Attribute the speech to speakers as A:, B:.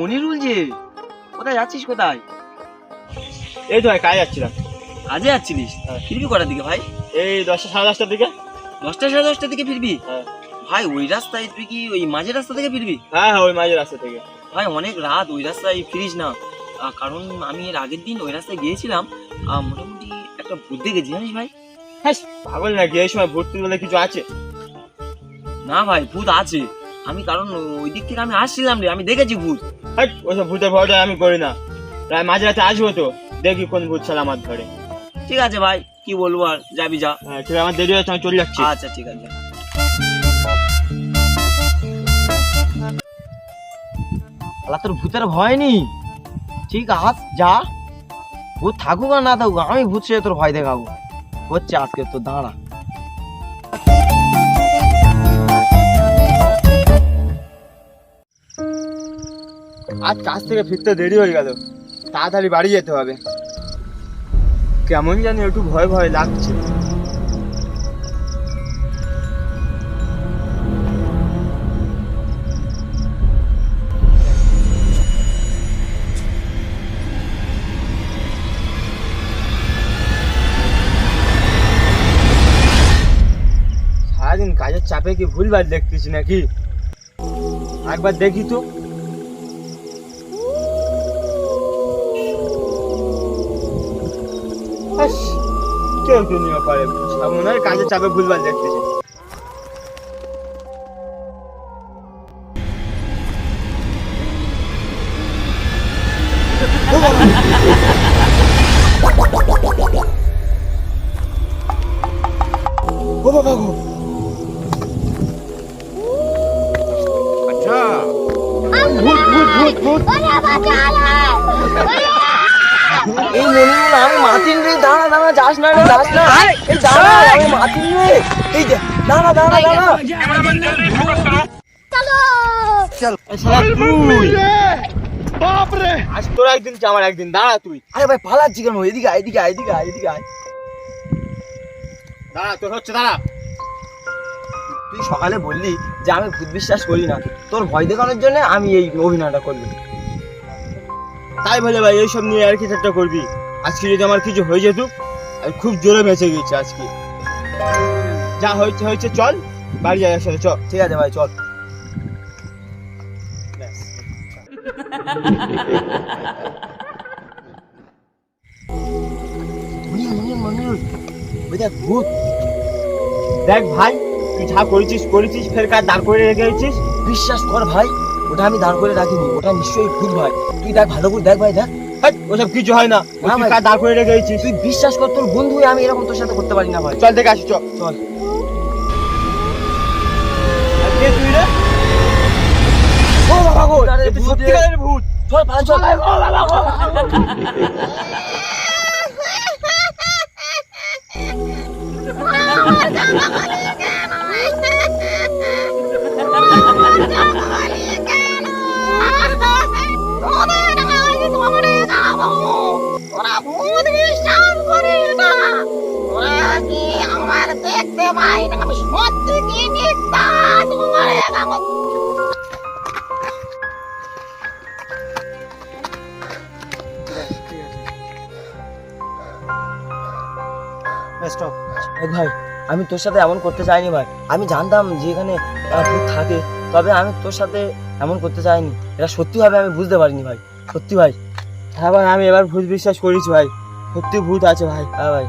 A: মনিরুল যে? কোথায় যাচ্ছিস কোথায়?
B: এই তো ভাই কাজে যাচ্ছিলাম।
A: কাজে যাচ্ছিলিস?
B: হ্যাঁ।
A: ফিরবি কটার দিকে ভাই?
B: এই দশটা সাড়ে দশটার দিকে।
A: দশটা সাড়ে দশটার দিকে ফিরবি?
B: হ্যাঁ।
A: ভাই ওই রাস্তায় তুই কি ওই মাঝের রাস্তা থেকে ফিরবি?
B: হ্যাঁ হ্যাঁ ওই মাঝের রাস্তা থেকে।
A: ভাই অনেক রাত ওই রাস্তায় ফিরিস না। কারণ আমি এর আগের দিন ওই রাস্তায় গিয়েছিলাম মোটামুটি একটা ভূত দেখেছি জানিস ভাই?
B: হ্যাঁ পাগল নাকি? এই সময় ভর্তি বলে কিছু আছে?
A: না ভাই ভূত আছে। আমি কারণ ওই দিক থেকে আমি আসছিলাম রে আমি দেখেছি ভূত।
B: হ্যাঁ ওইসব ভূতের ভয়টা আমি করি না। প্রায় মাঝে রাতে আসব তো দেখি কোন ভূত ছাড়া আমার ধরে
A: ঠিক আছে ভাই কি বলব আর যাবি যা।
B: হ্যাঁ ঠিক আছে আমার দেরি হচ্ছে আমি চলে যাচ্ছি।
A: আচ্ছা ঠিক আছে। আলা তোর ভূতের ভয় নেই? ঠিক আস যা। ভূত থাকুক আর না থাকুক আমি ভূত সে তোর ভয় দেখাবো। হচ্ছে আজকে তোর দাঁড়া।
B: আজ কাজ থেকে ফিরতে দেরি হয়ে গেল। তাড়াতাড়ি বাড়ি যেতে হবে। কেমন জানি একটু ভয় ভয় লাগছে। সারাদিন কাজের চাপে কি ভুলবার দেখতেছি নাকি? একবার দেখি তো। কেউ তো নিয়ে পারে। মনে হয় কাজের চাপে ভুলবার দেখতেছে ও বাবা গো।
A: এই মনিরুল আমি মাতিন রে দাঁড়া দাঁড়া যাস না রে যাস না এই দাঁড়া আমি মাতিন রে এই দে, দাঁড়া দাঁড়া দাঁড়া এই শালা তুই
B: আজ তোর একদিন কি আমার একদিন দাঁড়া তুই
A: আরে ভাই পালাচ্ছি কেন এদিকে আয়, এদিকে আয়, এদিকে আয়, এদিকে আয়।
B: দাঁড়া তোর হচ্ছে দাঁড়া
A: তুই সকালে বললি যে আমি ভূত বিশ্বাস করি না। তোর ভয় দেখানোর জন্য আমি এই অভিনয়টা করলাম
B: তাই বলে ভাই এইসব নিয়ে আর কি ঠাট্টা করবি। আজকে যদি আমার কিছু হয়ে যেত আমি খুব জোরে বেঁচে গেছি আজকে। যা হয়েছে হয়েছে চল। বাড়ি যাই একসাথে চল।
A: ঠিক আছে ভাই চল। ভূত।
B: দেখ ভাই তুই যা করেছিস করেছিস ফের কাজ দাঁড় করে রেখেছিস
A: বিশ্বাস কর ভাই ওটা আমি দাঁড় করে রাখিনি ওটা নিশ্চয়ই ভুল ভাই। তুই দেখ ভালো করে দেখ ভাই দেখ।
B: ওসব কিছু হয় না। কাজ দাঁড় করে রেখেছিস
A: তুই বিশ্বাস কর তোর বন্ধু হয়ে আমি এরকম তোর সাথে করতে পারি না ভাই।
B: চল দেখে আসি চল।
A: চল
B: তুই রে?
A: ও বাবা গো
B: সত্যিকারের ভূত
A: চল পালা চল ও বাবা গো।
C: আমার দেখতে পাই না? আমি সত্যি কি মিথ্যা তোমার
A: ভাই, আমি তোর সাথে এমন করতে চাইনি ভাই। আমি জানতাম যে এখানে থাকে, তবে আমি তোর সাথে এমন করতে চাইনি। এটা সত্যি ভাবে আমি বুঝতে পারিনি ভাই। সত্যি ভাই।
B: হ্যাঁ ভাই আমি এবার ভূত বিশ্বাস করিস ভাই। সত্যি ভূত আছে ভাই।
A: হ্যাঁ ভাই।